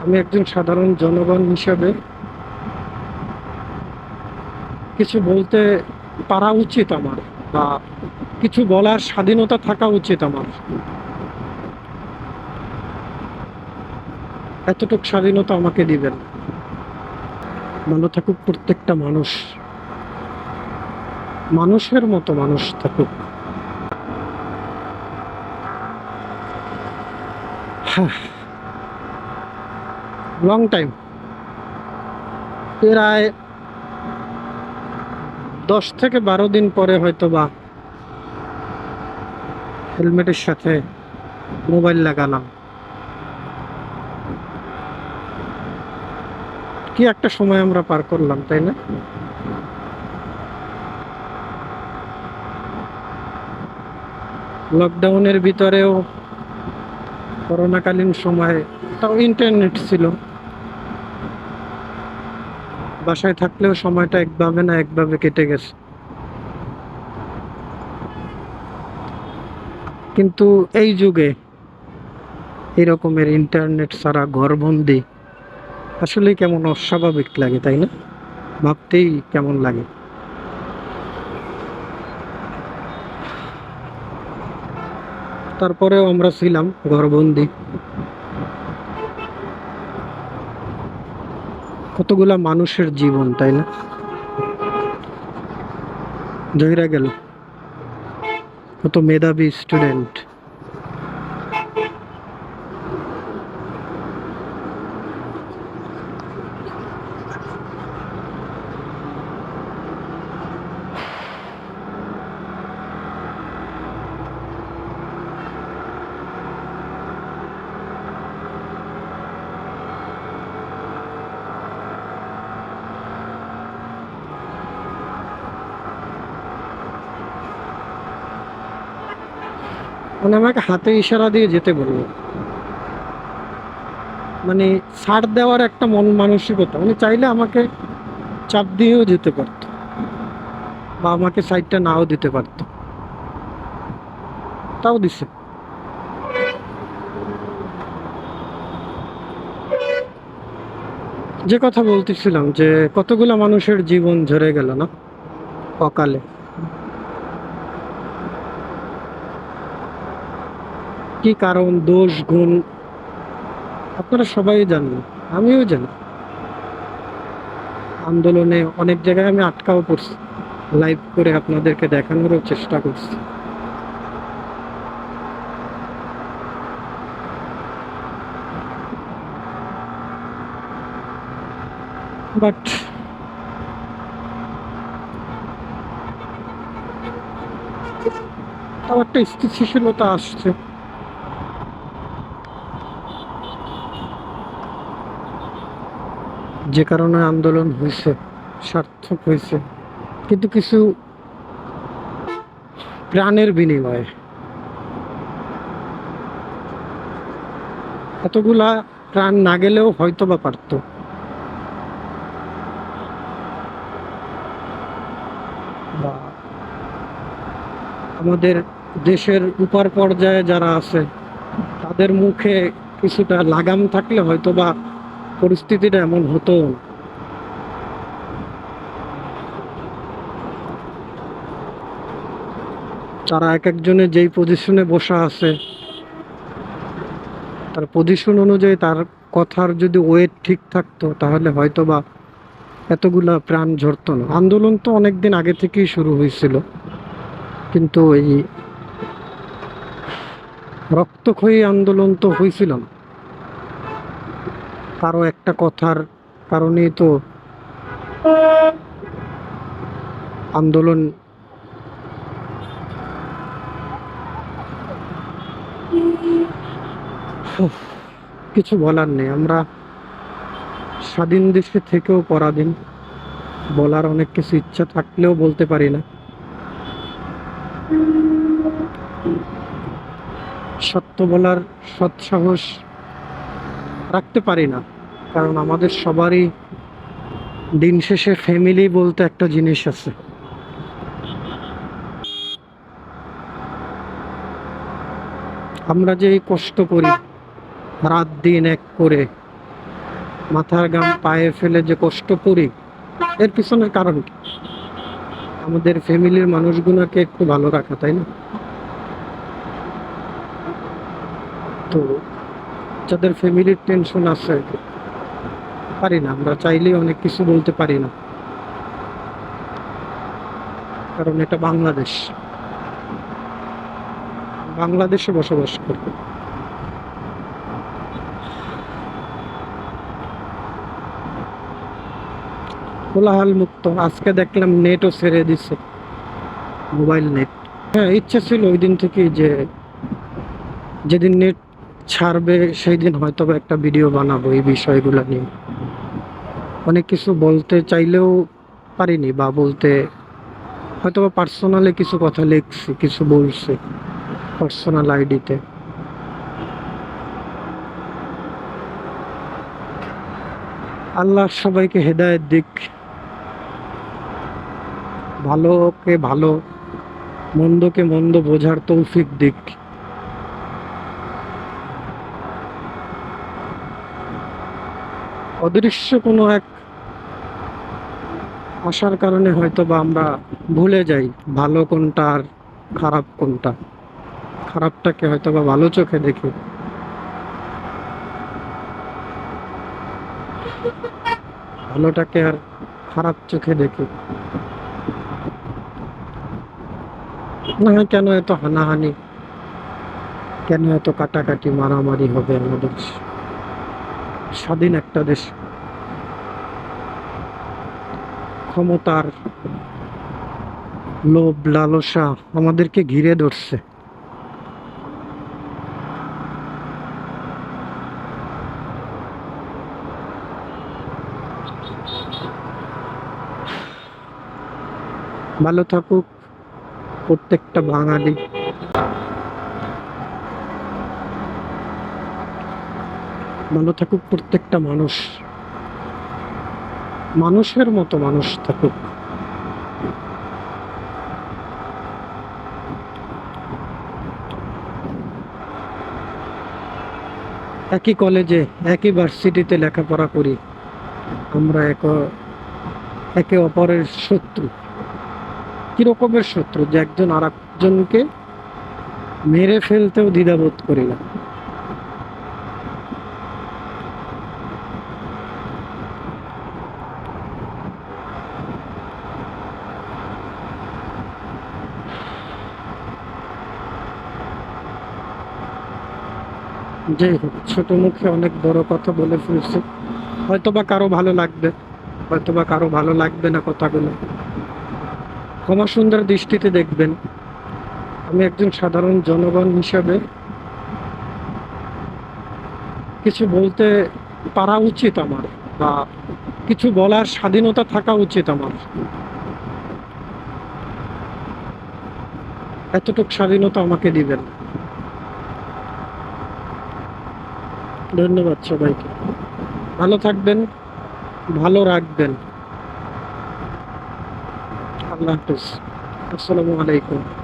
আমি একজন সাধারণ জনগণ হিসাবে কিছু বলতে পারা উচিত আমার বা কিছু বলার স্বাধীনতা থাকা উচিত আমার। এতটুকু স্বাধীনতা আমাকে দিবেন। ভালো থাকুক প্রত্যেকটা মানুষ। মানুষের মতো মানুষ থাকুক। লং টাইম প্রায় দশ থেকে বারো দিন পরে হয়তো বা হেলমেটের সাথে মোবাইল লাগালাম। কি একটা সময় আমরা পার করলাম, তাই না? লকডাউনের ভিতরেও করোনাকালীন সময়ে তাও ইন্টারনেট ছিল। বাসায় থাকলেও সময়টা একভাবে না একভাবে কেটে গেছে। কিন্তু এই যুগে এরকমের ইন্টারনেট ছাড়া ঘরবন্দি আসলেই কেমন অস্বাভাবিক লাগে, তাই না? ভাবতেই কেমন লাগে। তারপরেও আমরা ছিলাম ঘরবন্দি। কতগুলা মানুষের জীবন তাই না? জহিরা গেল। কত মেধাবী স্টুডেন্ট মানে আমাকে হাতে ইশারা দিয়ে যেতে বলল। মানে ছাড় দেওয়ার একটা মন মানসিকতা মানে চাইলে আমাকে চাপ দিয়েও যেতে পারতো বা আমাকে সাইডটা নাও দিতে পারতো। তাও দিছে। যে কথা বলতেছিলাম যে কতগুলো মানুষের জীবন ঝরে গেল না? অকালে। কি কারণ, দোষ, গুণ? আপনারা সবাই জানেন, আমিও জানি। আন্দোলনে অনেক জায়গায় আমি আটকাও পড়ছি। লাইভ করে আপনাদেরকে দেখানোরও চেষ্টা করছি। বাট তাও একটা স্থিতিশীলতা আসছে। যে কারণে আন্দোলন হয়েছে, সার্থক হয়েছে। কিন্তু কিছু প্রাণের বিনিময়ে। এতগুলা প্রাণ না গেলেও হয়তো বা পারতো আমাদের দেশের উপর পর্যায়ে যারা আছে, তাদের মুখে কিছুটা লাগাম থাকলে হয়তো বা পরিস্থিতিটা এমন হতো। তারা এক একজনে যেই পজিশনে বসা আছে, তার পজিশন অনুযায়ী তার কথার যদি ওয়েট ঠিক থাকতো, তাহলে হয়তো বা এতগুলা প্রাণ ঝরতো না আন্দোলন তো অনেক দিন আগে থেকেই শুরু হয়েছিল, কিন্তু এই রক্তক্ষয়ী আন্দোলন তো হয়েছিল না কারও একটা কথার কারণেই তো আন্দোলন কিছু বলার নেই। আমরা স্বাধীন দেশে থেকেও পরাধীন। বলার অনেক কিছু ইচ্ছা থাকলেও বলতে পারি না। সত্য বলার সৎসাহস রাখতে পারি না। কারণ আমাদের সবারই দিন শেষে ফ্যামিলি বলতে একটা জিনিস আছে। আমরা যে কষ্ট করি, রাত দিন এক করে, মাথার গাম পায়ে ফেলে যে কষ্ট করি, এর পিছনের কারণ কি? আমাদের ফ্যামিলির মানুষগুলোকে একটু ভালো রাখা, তাই না? তো যাদের ফ্যামিলির টেনশন আছে। পারি না, আমরা চাইলেই অনেক কিছু বলতে পারি না। কারণ এটা বাংলাদেশ। বাংলাদেশে বসবাস করি কোলাহল মুক্ত। আজকে দেখলাম নেটও ছেড়ে দিছে। মোবাইল নেট হ্যাঁ ইচ্ছে ছিল ওই দিন থেকেই যে, যেদিন নেট ছাড়বে সেই দিন হয়তো একটা ভিডিও বানাবো এই বিষয়গুলো নিয়ে। অনেক কিছু বলতে চাইলেও পারিনি বা বলতে হয়তো পার্সোনালি কিছু কথা লিখছি, কিছু বলছি পার্সোনাল আইডিতে আল্লাহ সবাইকে হেদায়েত দিক। ভালোকে ভালো, মন্দকে মন্দ বোঝার তৌফিক দিক। অদৃশ্য কোনো এক আসার কারণে হয়তো বা আমরা ভুলে যাই, ভালো কোনটা আর খারাপ কোনটা। খারাপটাকে হয়তো বা ভালো চোখে দেখি। ভালোটাকে আর খারাপ চোখে দেখি। না কেন এত হানাহানি? কেন এত কাটাকাটি মারামারি হবে আমাদের? স্বাধীন একটা দেশ। ক্ষমতার লোভ লালসা আমাদেরকে ঘিরে ধরছে। ভালো থাকুক প্রত্যেকটা বাঙালি। ভালো থাকুক প্রত্যেকটা মানুষ। মানুষের মতো মানুষ থাকুক। একই কলেজে একই ভার্সিটিতে লেখাপড়া করি। আমরা এক, একে অপরের শত্রু। কি রকমের শত্রু? যে একজন আর একজনকে মেরে ফেলতেও দ্বিধাবোধ করি না। যাই হোক ছোট মুখে অনেক বড় কথা বলে ফেলছি। হয়তো বা কারও ভালো লাগবে হয়তো বা কারও ভালো লাগবে না কথাগুলো। ক্ষমা সুন্দর দৃষ্টিতে দেখবেন। আমি একজন সাধারণ জনগণ হিসাবে কিছু বলতে পারা উচিত আমার, বা কিছু বলার স্বাধীনতা থাকা উচিত আমার। এতটুকু স্বাধীনতা আমাকে দিবেন। ধন্যবাদ সবাইকে। ভালো থাকবেন ভালো রাখবেন। আল্লাহ হাফিজ। আসসালামু আলাইকুম।